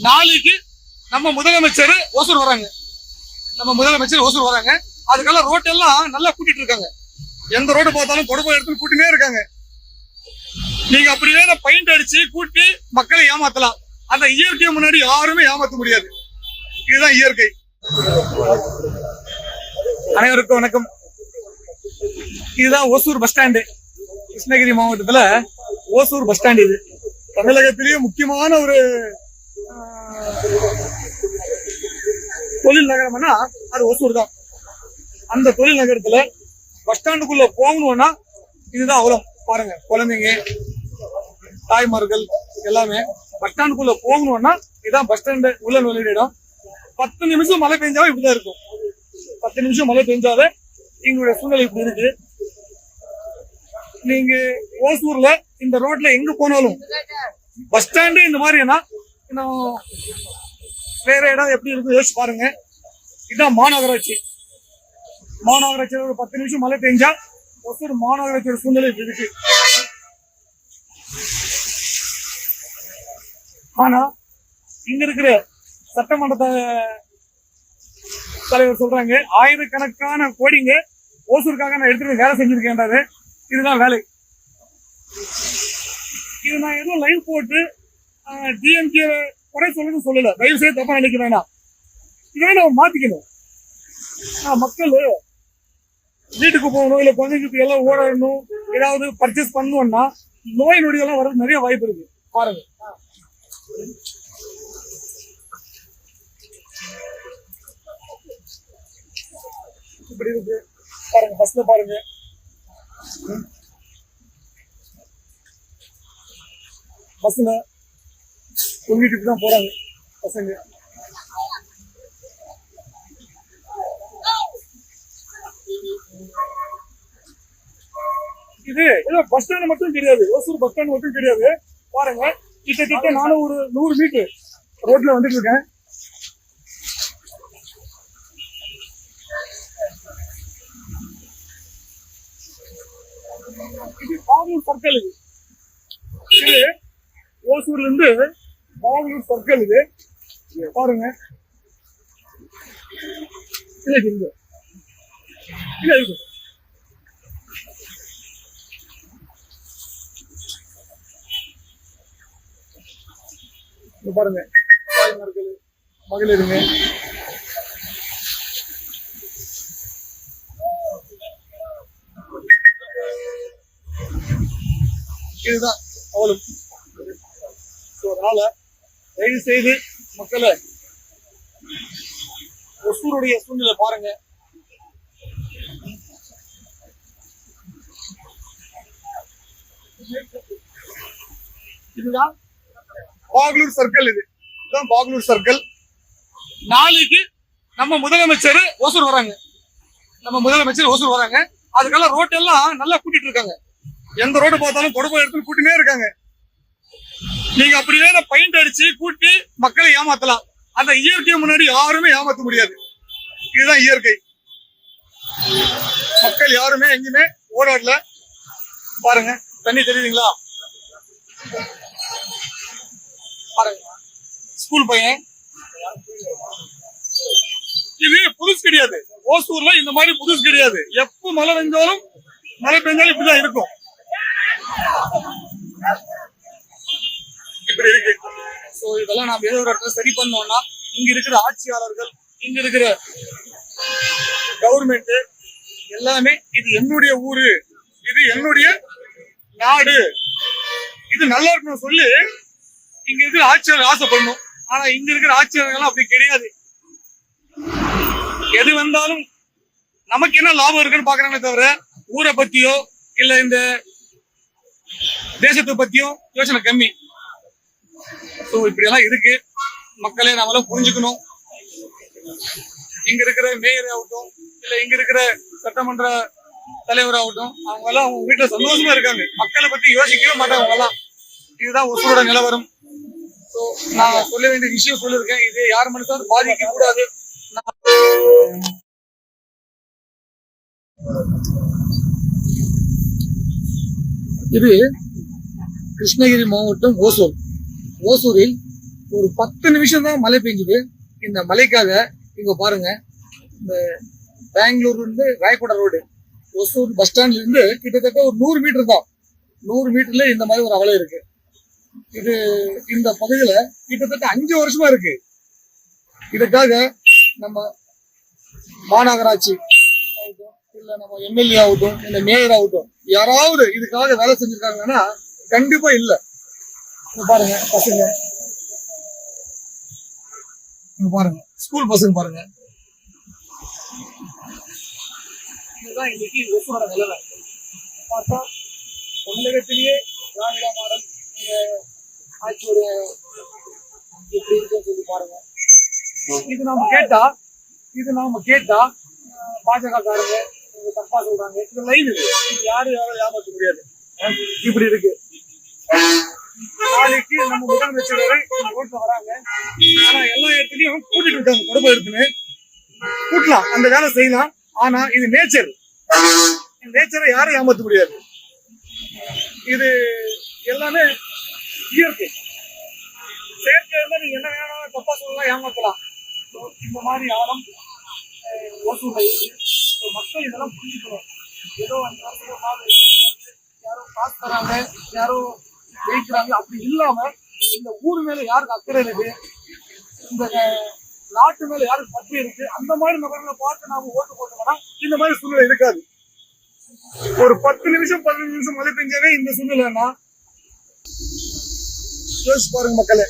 நாளைக்கு நம்ம முதலமைச்சர் ஓசூர் வராங்க. நம்ம முதலமைச்சர் ஓசூர் வராங்க. அதுக்கெல்லாம் ரோட்டெல்லாம் நல்லா கூட்டிட்டு இருக்காங்க. எந்த ரோடு பார்த்தாலும் கொடுப்ப எடுத்து கூட்டினே இருக்காங்க. நீங்க அப்படியே பெயிண்ட் அடிச்சு கூட்டி மக்களை ஏமாத்தலாம். அந்த இயற்கையை முன்னாடி யாருமே ஏமாத்த முடியாது. இதுதான் இயற்கை. அனைவருக்கும் வணக்கம். இதுதான் ஓசூர் பஸ் ஸ்டாண்டு. கிருஷ்ணகிரி மாவட்டத்துல ஓசூர் பஸ் ஸ்டாண்ட் இது. தமிழகத்திலேயே முக்கியமான ஒரு தொழில் நகரம்னா அது ஓசூர் தான். அந்த தொழில் நகரத்துல பஸ் ஸ்டாண்டுக்குள்ள போகணும்னா இதுதான் அவலம் பாருங்க குழந்தைங்க தாய்மார்கள் எல்லாமே பஸ் ஸ்டாண்டுக்குள்ள போகணும்னா இதுதான் பஸ் ஸ்டாண்டு உள்ள நுழையிற இடம். பத்து நிமிஷம் மழை பெஞ்சாவே இப்படிதான் இருக்கும். பத்து நிமிஷம் மழை பெஞ்சாவே எங்களுடைய சூழ்நிலை இப்படி இருக்கு. நீங்க ஓசூர்ல இந்த ரோட்ல எங்க போனாலும் பஸ் ஸ்டாண்டு இந்த மாதிரினா இன்னும் வேற இடம் எப்படி இருக்கும் யோசிச்சு பாருங்க. இதுதான் மாநகராட்சி. மாநகராட்சியில் ஒரு பத்து நிமிஷம் மழை பெஞ்சா ஒசூர் மாநகராட்சியோட சூழ்நிலை இப்படி இருக்கு. ஆனா இங்க இருக்கிற சட்டமன்றத்த தலைவர் சொல்றாங்க ஆயிரக்கணக்கான கோடிங்க ஓசூருக்காக நான் எடுத்துட்டு வேலை செஞ்சிருக்கேன்றாரு. இதுதான் வேலை. இது நான் எதுவும் லைவ் போட்டு டிஎம்கே குறை சொல்லணும்னு சொல்லல. தயவு செய்து தப்பா நினைக்க வேணாம். இதை நம்ம மாத்திக்கணும். மக்கள் வீட்டுக்கு போகணும் இல்ல குழந்தைங்களுக்கு எல்லாம் ஓடணும் ஏதாவது பர்ச்சேஸ் பண்ணணும்னா நோய் நொடியெல்லாம் வர்றது நிறைய வாய்ப்பு இருக்கு. பாருங்க. இப்படி இருக்கு. பாருங்க பஸ்ல பாருங்க. பஸ்ல தொங்கிட்டு வீட்டுக்கு தான் போறாங்க பசங்க. இது ஏதோ பஸ் ஸ்டாண்ட் மட்டும் கிடையாது ஓசூர் பஸ் ஸ்டாண்ட் மட்டும் கிடையாது பாருங்க. கிட்டத்தட்ட நானும் ஒரு நூறு மீட்டர் ரோட்ல வந்துட்டு இருக்கேன் இது பாகூர் சர்க்கிள் இது ஓசூர்ல இருந்து பாகூர் சர்க்கிள் இது பாருங்க. இல்ல இருக்கு இல்ல இருக்கு பாருங்க. தாய்மார்கள் மகளிருங்க. இதுதான் அவளுக்கு. So, அதனால தயவு செய்து மக்களை ஒசூருடைய சூழ்நிலை பாருங்க. இதுதான் பாகலூர் சர்க்கிள் இது. இதுதான் பாகலூர் சர்க்கிள். நாளைக்கு நம்ம முதலமைச்சர் ஓசூர் வராங்க. நம்ம முதலமைச்சர் ஓசூர் வராங்க. அதுக்கெல்லாம் ரோட்டெல்லாம் நல்லா கூட்டிட்டு இருக்காங்க. எந்த ரோடு பார்த்தாலும் கொடுப்ப எடுத்து கூட்டினே இருக்காங்க. நீங்க அப்படியே பெயிண்ட் அடிச்சு கூட்டி மக்களை ஏமாத்தலாம். அந்த இயற்கையை முன்னாடி யாருமே ஏமாத்த முடியாது. இதுதான் இயற்கை. மக்கள் யாருமே எங்கேயுமே ஓடாடல பாருங்க தண்ணி தெரியுதுங்களா? பாருங்க. ஸ்கூல் பையன். இது புதுசு கிடையாது. ஓசூர்ல இந்த மாதிரி புதுசு கிடையாது. எப்ப மழை பெஞ்சாலும் மழை பெஞ்சாலும் இப்படிதான் இருக்கும். இப்படி இருக்கு. சோ இதெல்லாம் நாம ஏதோ ஒரு இடத்துல சரி பண்ணோம்னா இங்க இருக்கிற ஆட்சியாளர்கள் இங்க இருக்கிற கவர்மெண்ட் எல்லாமே இது என்னுடைய ஊரு. இது என்னுடைய நாடு. இது நல்லா இருக்கணும் சொல்லி இங்க இருக்கிற ஆட்சியாளர் ஆசைப்படணும். ஆனா இங்க இருக்கிற ஆட்சியாளர்கள் அப்படி கிடையாது. எது வந்தாலும் நமக்கு என்ன லாபம் இருக்குன்னு பாக்குறாங்களே தவிர ஊரை பத்தியோ இல்ல இந்த தேசத்தை பத்தியும் யோசனை கம்மி. ஸோ இப்படி எல்லாம் இருக்கு. மக்களே நாமெல்லாம் புரிஞ்சுக்கணும். இங்க இருக்கிற மேயர் ஆகட்டும் இல்ல இங்க இருக்கிற சட்டமன்ற தலைவர் ஆகட்டும் அவங்க எல்லாம் அவங்க வீட்டுல சந்தோஷமா இருக்காங்க. மக்களை பத்தி யோசிக்கவே மாட்டாங்க அவங்க எல்லாம் இதுதான் ஒசூரோட நிலவரம். ஸோ நான் சொல்ல வேண்டிய விஷயம் சொல்லியிருக்கேன். இது யார் மனசாலும் பாதிக்க கூடாது. இது கிருஷ்ணகிரி மாவட்டம் ஓசூர். ஓசூரில் ஒரு பத்து நிமிஷம் தான் மழை பெஞ்சுது. இந்த மழைக்காக இங்க பாருங்க இந்த பெங்களூர் இருந்து ரோடு ஒசூர் பஸ் ஸ்டாண்ட்ல இருந்து கிட்டத்தட்ட ஒரு நூறு மீட்டர் தான். நூறு மீட்டர்ல இந்த மாதிரி ஒரு அவலை இருக்கு. இது இந்த பகுதியில கிட்டத்தட்ட அஞ்சு வருஷமா இருக்கு. இதுக்காக நம்ம மாநகராட்சி ஆகட்டும் இல்ல நம்ம எம்எல்ஏ ஆகட்டும் இல்ல மேயர் ஆகட்டும் யாராவது இதுக்காக வேலை செஞ்சிருக்காங்கன்னா கண்டிப்பா இல்லை. பாருங்க பசங்க. இங்க பாருங்க ஸ்கூல் பசங்க பாருங்க. இதுதான் இன்னைக்கு ஒசூரோட நிலைமை. பார்த்தா தமிழகத்திலேயே திராவிட மாடல் நீங்க ஆட்சியோட எப்படி இருக்குன்னு சொல்லி பாருங்க. இது நாம கேட்டா இது நாம கேட்டா பாஜக காரங்க இவங்க தப்பா சொல்றாங்க. இது லைவ் இது இது யாரும் யாரும் ஏமாற்ற முடியாது. இப்படி இருக்கு. நாளைக்கு நம்ம முதலமைச்சர் வரை ரோட்ல வராங்க. ஆனா எல்லா இடத்துலயும் கூட்டிட்டு இருக்காங்க. குடும்பம் எடுத்துன்னு. கூட்டலாம். அந்த வேலை செய்யலாம். ஆனா இது நேச்சர் நேச்சரை யாரும் ஏமாத்த முடியாது. இது எல்லாமே இயற்கை. செயற்கை இருந்தா நீங்க என்ன வேணாலும் தப்பா சொல்லலாம் ஏமாத்தலாம். இந்த மாதிரி ஆழம் ஓசூர்ல இருக்கு. மக்கள் இதெல்லாம் புரிஞ்சுக்கணும். ஏதோ அந்த வருஷம் யாரோ காசு தராங்க யாரோ ஜெயிக்கிறாங்க. அப்படி இல்லாம இந்த ஊர் மேல யாருக்கு அக்கறை இருக்கு? இந்த நாட்டு மேல யாருக்கு பற்றி இருக்கு? அந்த மாதிரி நபர்களை பார்த்து நாம ஓட்டு போட்டோம்னா இந்த மாதிரி சூழ்நிலை இருக்காது. ஒரு பத்து நிமிஷம் பதினஞ்சு நிமிஷம் மழை பெஞ்சாவே இந்த சூழ்நிலைன்னா யோசிச்சு பாருங்க மக்களே.